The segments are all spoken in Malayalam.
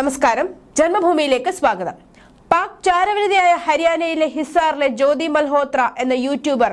നമസ്കാരം. ജന്മഭൂമിയിലേക്ക് സ്വാഗതം. പാക് ചാരവിരുതിയായ ഹരിയാനയിലെ ഹിസാറിലെ ജ്യോതി മൽഹോത്ര എന്ന യൂട്യൂബർ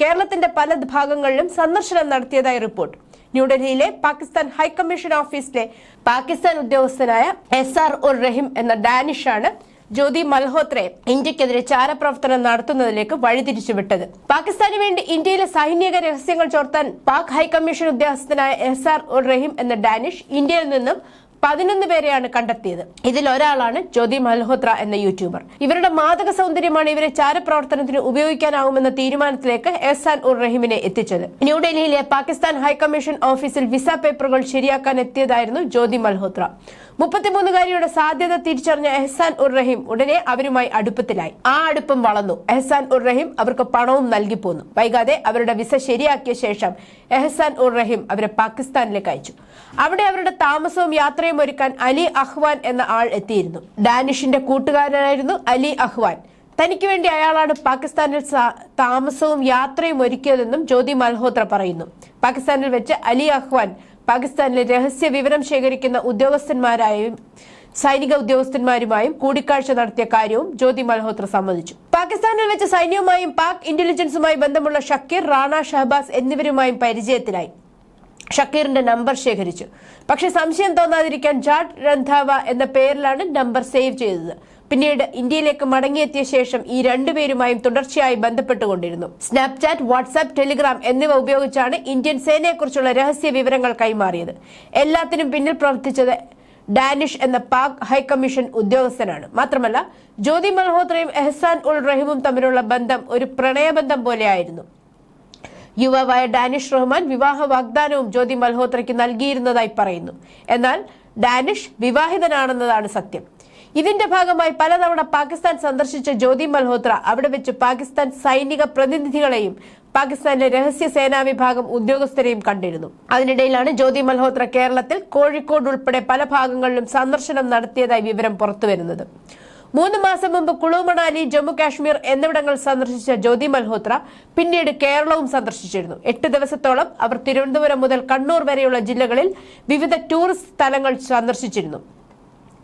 കേരളത്തിന്റെ പല ഭാഗങ്ങളിലും സന്ദർശനം നടത്തിയതായി റിപ്പോർട്ട്. ന്യൂഡൽഹിയിലെ പാകിസ്ഥാൻ ഹൈക്കമ്മീഷൻ ഓഫീസിലെ പാകിസ്ഥാൻ ഉദ്യോഗസ്ഥനായ എസ് ആർ ഉർ റഹിം എന്ന ഡാനിഷാണ് ജ്യോതി മൽഹോത്രയെ ഇന്ത്യക്കെതിരെ ചാരപ്രവർത്തനം നടത്തുന്നതിലേക്ക് വഴിതിരിച്ചുവിട്ടത്. പാകിസ്ഥാന് വേണ്ടി ഇന്ത്യയിലെ സൈനിക രഹസ്യങ്ങൾ ചോർത്താൻ പാക് ഹൈക്കമ്മീഷൻ ഉദ്യോഗസ്ഥനായ എസ് ആർ റഹിം എന്ന ഡാനിഷ് ഇന്ത്യയിൽ നിന്നും പതിനൊന്ന് പേരെയാണ് കണ്ടെത്തിയത്. ഇതിൽ ഒരാളാണ് ജ്യോതി മൽഹോത്ര എന്ന യൂട്യൂബർ. ഇവരുടെ മാതക സൗന്ദര്യമാണ് ഇവരെ ചാരപ്രവർത്തനത്തിന് ഉപയോഗിക്കാനാവുമെന്ന തീരുമാനത്തിലേക്ക് എഹ്സാൻ ഉർ റഹീമിനെ എത്തിച്ചത്. ന്യൂഡൽഹിയിലെ പാകിസ്ഥാൻ ഹൈക്കമ്മീഷൻ ഓഫീസിൽ വിസ പേപ്പറുകൾ ശരിയാക്കാൻ എത്തിയതായിരുന്നു ജ്യോതി മൽഹോത്ര. മുപ്പത്തിമൂന്നുകാരിയുടെ സാധ്യത തിരിച്ചറിഞ്ഞ എഹ്സാൻ ഉർ റഹീം ഉടനെ അവരുമായി അടുപ്പത്തിലായി. ആ അടുപ്പം വളർന്നു. എഹ്സാൻ ഉർ റഹീം അവർക്ക് പണവും നൽകി പോന്നു. വൈകാതെ അവരുടെ വിസ ശരിയാക്കിയ ശേഷം എഹ്സാൻ ഉർ റഹീം അവരെ പാകിസ്ഥാനിലേക്ക് അയച്ചു. അവിടെ അവരുടെ താമസവും യാത്രയും ഒരുക്കാൻ അലി അഹ്വാൻ എന്ന ആൾ എത്തിയിരുന്നു. ഡാനിഷിന്റെ കൂട്ടുകാരനായിരുന്നു അലി അഹ്വാൻ. തനിക്ക് വേണ്ടി അയാളാണ് പാകിസ്ഥാനിൽ താമസവും യാത്രയും ഒരുക്കിയതെന്നും ജ്യോതി മൽഹോത്ര പറയുന്നു. പാകിസ്ഥാനിൽ വെച്ച് അലി അഹ്വാൻ പാകിസ്ഥാനിലെ രഹസ്യ വിവരം ശേഖരിക്കുന്ന ഉദ്യോഗസ്ഥന്മാരായും സൈനിക ഉദ്യോഗസ്ഥന്മാരുമായും കൂടിക്കാഴ്ച നടത്തിയ കാര്യവും ജ്യോതി മൽഹോത്ര സമ്മതിച്ചു. പാകിസ്ഥാനിൽ വെച്ച് സൈന്യവുമായും പാക് ഇന്റലിജൻസുമായി ബന്ധമുള്ള ഷക്കീർ റാണ ഷഹബാസ് എന്നിവരുമായും പരിചയത്തിലായി. ഷക്കീറിന്റെ നമ്പർ ശേഖരിച്ചു. പക്ഷെ സംശയം തോന്നാതിരിക്കാൻ ജാട്ട് രന്ധാവ എന്ന പേരിലാണ് നമ്പർ സേവ് ചെയ്തത്. പിന്നീട് ഇന്ത്യയിലേക്ക് മടങ്ങിയെത്തിയ ശേഷം ഈ രണ്ടുപേരുമായും തുടർച്ചയായി ബന്ധപ്പെട്ടുകൊണ്ടിരുന്നു. സ്നാപ്ചാറ്റ് വാട്സാപ്പ് ടെലിഗ്രാം എന്നിവ ഉപയോഗിച്ചാണ് ഇന്ത്യൻ സേനയെക്കുറിച്ചുള്ള രഹസ്യ വിവരങ്ങൾ കൈമാറിയത്. എല്ലാത്തിനും പിന്നിൽ പ്രവർത്തിച്ചത് ഡാനിഷ് എന്ന പാക് ഹൈക്കമ്മീഷൻ ഉദ്യോഗസ്ഥനാണ്. മാത്രമല്ല ജ്യോതി മൽഹോത്രയും എഹ്സാൻ ഉൾ റഹീമും തമ്മിലുള്ള ബന്ധം ഒരു പ്രണയബന്ധം പോലെയായിരുന്നു. യുവാവായ ഡാനിഷ് റഹ്മാൻ വിവാഹ വാഗ്ദാനവും ജ്യോതി മൽഹോത്രയ്ക്ക് നൽകിയിരുന്നതായി പറയുന്നു. എന്നാൽ ഡാനിഷ് വിവാഹിതനാണെന്നതാണ് സത്യം. ഇതിന്റെ ഭാഗമായി പലതവണ പാകിസ്ഥാൻ സന്ദർശിച്ച ജ്യോതി മൽഹോത്ര അവിടെ വെച്ച് പാകിസ്ഥാൻ സൈനിക പ്രതിനിധികളെയും പാകിസ്ഥാനിലെ രഹസ്യ സേനാ വിഭാഗം ഉദ്യോഗസ്ഥരെയും കണ്ടിരുന്നു. അതിനിടയിലാണ് ജ്യോതി മൽഹോത്ര കേരളത്തിൽ കോഴിക്കോട് ഉൾപ്പെടെ പല ഭാഗങ്ങളിലും സന്ദർശനം നടത്തിയതായി വിവരം പുറത്തുവരുന്നത്. മൂന്ന് മാസം മുമ്പ് കുളു മണാലി ജമ്മു കാശ്മീർ എന്നിവിടങ്ങൾ സന്ദർശിച്ച ജ്യോതി മൽഹോത്ര പിന്നീട് കേരളവും സന്ദർശിച്ചിരുന്നു. എട്ട് ദിവസത്തോളം അവർ തിരുവനന്തപുരം മുതൽ കണ്ണൂർ വരെയുള്ള ജില്ലകളിൽ വിവിധ ടൂറിസ്റ്റ് സ്ഥലങ്ങൾ സന്ദർശിച്ചിരുന്നു.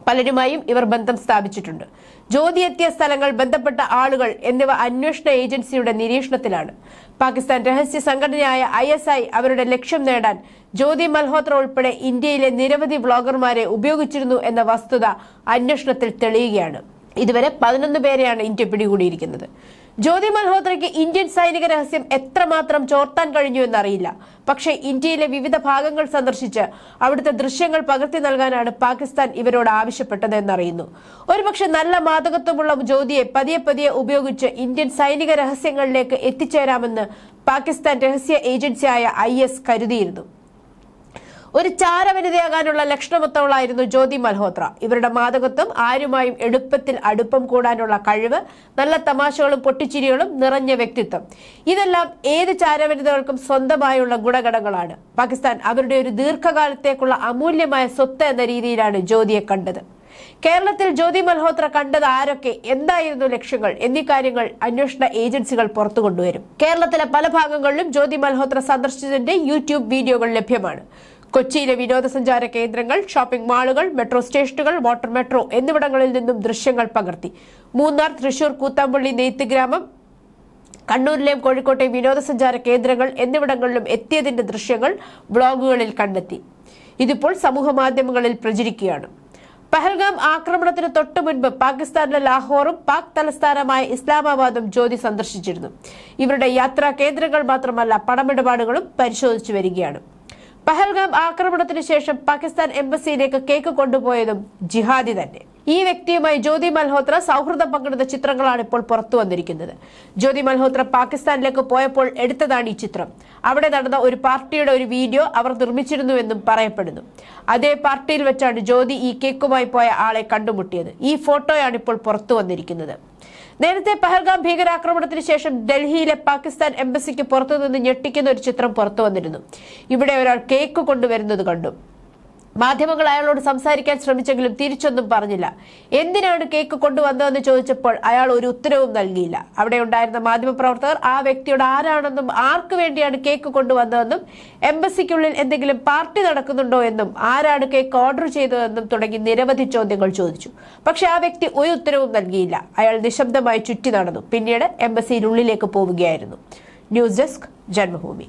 പലരുമായും ഇവർ ബന്ധം സ്ഥാപിച്ചിട്ടുണ്ട്. ജ്യോതി എത്തിയ സ്ഥലങ്ങൾ ബന്ധപ്പെട്ട ആളുകൾ എന്നിവ അന്വേഷണ ഏജൻസിയുടെ നിരീക്ഷണത്തിലാണ്. പാകിസ്ഥാൻ രഹസ്യ സംഘടനയായ ഐ എസ് ഐ അവരുടെ ലക്ഷ്യം നേടാൻ ജ്യോതി മൽഹോത്ര ഉൾപ്പെടെ ഇന്ത്യയിലെ നിരവധി വ്ളോഗർമാരെ ഉപയോഗിച്ചിരുന്നു എന്ന വസ്തുത അന്വേഷണത്തിൽ തെളിയുകയാണ്. ഇതുവരെ പതിനൊന്ന് പേരെയാണ് ഇന്ത്യ പിടികൂടിയിരിക്കുന്നത്. ജ്യോതി മൽഹോത്രയ്ക്ക് ഇന്ത്യൻ സൈനിക രഹസ്യം എത്രമാത്രം ചോർത്താൻ കഴിഞ്ഞു എന്നറിയില്ല. പക്ഷേ ഇന്ത്യയിലെ വിവിധ ഭാഗങ്ങൾ സന്ദർശിച്ച് അവിടുത്തെ ദൃശ്യങ്ങൾ പകർത്തി നൽകാനാണ് പാകിസ്ഥാൻ ഇവരോട് ആവശ്യപ്പെട്ടത് എന്നറിയുന്നു. ഒരുപക്ഷെ നല്ല മാതകത്വമുള്ള ജ്യോതിയെ പതിയെ പതിയെ ഉപയോഗിച്ച് ഇന്ത്യൻ സൈനിക രഹസ്യങ്ങളിലേക്ക് എത്തിച്ചേരാമെന്ന് പാകിസ്ഥാൻ രഹസ്യ ഏജൻസിയായ ഐ കരുതിയിരുന്നു. ഒരു ചാരവനിതയാകാനുള്ള ലക്ഷണമൊത്തവളായിരുന്നു ജ്യോതി മൽഹോത്ര. ഇവരുടെ മാതകത്വം ആരുമായും എടുപ്പത്തിൽ അടുപ്പം കൂടാനുള്ള കഴിവ് നല്ല തമാശകളും പൊട്ടിച്ചിരികളും നിറഞ്ഞ വ്യക്തിത്വം. ഇതെല്ലാം ഏത് ചാരവനിതകൾക്കും സ്വന്തമായുള്ള ഗുണഗണങ്ങളാണ്. പാകിസ്ഥാൻ അവരുടെ ഒരു ദീർഘകാലത്തേക്കുള്ള അമൂല്യമായ സ്വത്ത് എന്ന രീതിയിലാണ് ജ്യോതിയെ കണ്ടത്. കേരളത്തിൽ ജ്യോതി മൽഹോത്ര കണ്ടത് ആരൊക്കെ എന്തായിരുന്നു ലക്ഷ്യങ്ങൾ എന്നീ കാര്യങ്ങൾ അന്വേഷണ ഏജൻസികൾ പുറത്തു കൊണ്ടുവരും. കേരളത്തിലെ പല ഭാഗങ്ങളിലും ജ്യോതി മൽഹോത്ര സന്ദർശിച്ചതിന്റെ യൂട്യൂബ് വീഡിയോകൾ ലഭ്യമാണ്. കൊച്ചിയിലെ വിനോദസഞ്ചാര കേന്ദ്രങ്ങൾ ഷോപ്പിംഗ് മാളുകൾ മെട്രോ സ്റ്റേഷനുകൾ വാട്ടർ മെട്രോ എന്നിവിടങ്ങളിൽ നിന്നും ദൃശ്യങ്ങൾ പകർത്തി. മൂന്നാർ തൃശൂർ കൂത്താമ്പള്ളി നെയ്ത്ത് ഗ്രാമം കണ്ണൂരിലെയും കോഴിക്കോട്ടെയും വിനോദസഞ്ചാര കേന്ദ്രങ്ങൾ എന്നിവിടങ്ങളിലും എത്തിയതിന്റെ ദൃശ്യങ്ങൾ ബ്ലോഗുകളിൽ കണ്ടെത്തി. ഇതിപ്പോൾ സമൂഹ മാധ്യമങ്ങളിൽ പ്രചരിക്കുകയാണ്. പഹൽഗാം ആക്രമണത്തിന് തൊട്ടു മുൻപ് പാകിസ്ഥാനിലെ ലാഹോറും പാക് തലസ്ഥാനമായ ഇസ്ലാമാബാദും ജ്യോതി സന്ദർശിച്ചിരുന്നു. ഇവരുടെ യാത്രാ കേന്ദ്രങ്ങൾ മാത്രമല്ല പണമിടപാടുകളും പരിശോധിച്ചു വരികയാണ്. പഹൽഗാം ആക്രമണത്തിന് ശേഷം പാകിസ്ഥാൻ എംബസിയിലേക്ക് കേക്ക് കൊണ്ടുപോയതും ജിഹാദി തന്നെ. ഈ വ്യക്തിയുമായി ജ്യോതി മൽഹോത്ര സൗഹൃദം പങ്കിടുന്ന ചിത്രങ്ങളാണ് ഇപ്പോൾ പുറത്തു വന്നിരിക്കുന്നത്. ജ്യോതി മൽഹോത്ര പാകിസ്ഥാനിലേക്ക് പോയപ്പോൾ എടുത്തതാണ് ഈ ചിത്രം. അവിടെ നടന്ന ഒരു പാർട്ടിയുടെ ഒരു വീഡിയോ അവർ നിർമ്മിച്ചിരുന്നുവെന്നും പറയപ്പെടുന്നു. അതേ പാർട്ടിയിൽ വെച്ചാണ് ജ്യോതി ഈ കേക്കുമായി പോയ ആളെ കണ്ടുമുട്ടിയത്. ഈ ഫോട്ടോയാണ് ഇപ്പോൾ പുറത്തു വന്നിരിക്കുന്നത്. നേരത്തെ പഹൽഗാം ഭീകരാക്രമണത്തിന് ശേഷം ഡൽഹിയിലെ പാകിസ്ഥാൻ എംബസിക്ക് പുറത്തുനിന്ന് ഞെട്ടിക്കുന്ന ഒരു ചിത്രം പുറത്തു വന്നിരുന്നു. ഇവിടെ ഒരാൾ കേക്ക് കൊണ്ടുവരുന്നത് കണ്ടു. മാധ്യമങ്ങൾ അയാളോട് സംസാരിക്കാൻ ശ്രമിച്ചെങ്കിലും തിരിച്ചൊന്നും പറഞ്ഞില്ല. എന്തിനാണ് കേക്ക് കൊണ്ടുവന്നതെന്ന് ചോദിച്ചപ്പോൾ അയാൾ ഒരു ഉത്തരവും നൽകിയില്ല. അവിടെ ഉണ്ടായിരുന്ന മാധ്യമപ്രവർത്തകർ ആ വ്യക്തിയോട് ആരാണെന്നും ആർക്കു വേണ്ടിയാണ് കേക്ക് കൊണ്ടുവന്നതെന്നും എംബസിക്കുള്ളിൽ എന്തെങ്കിലും പാർട്ടി നടക്കുന്നുണ്ടോ എന്നും ആരാണ് കേക്ക് ഓർഡർ ചെയ്തതെന്നും തുടങ്ങി നിരവധി ചോദ്യങ്ങൾ ചോദിച്ചു. പക്ഷെ ആ വ്യക്തി ഒരു ഉത്തരവും നൽകിയില്ല. അയാൾ നിശബ്ദമായി ചുറ്റി നടന്നു. പിന്നീട് എംബസിയിലുള്ളിലേക്ക് പോവുകയായിരുന്നു. News desk Janmabhumi.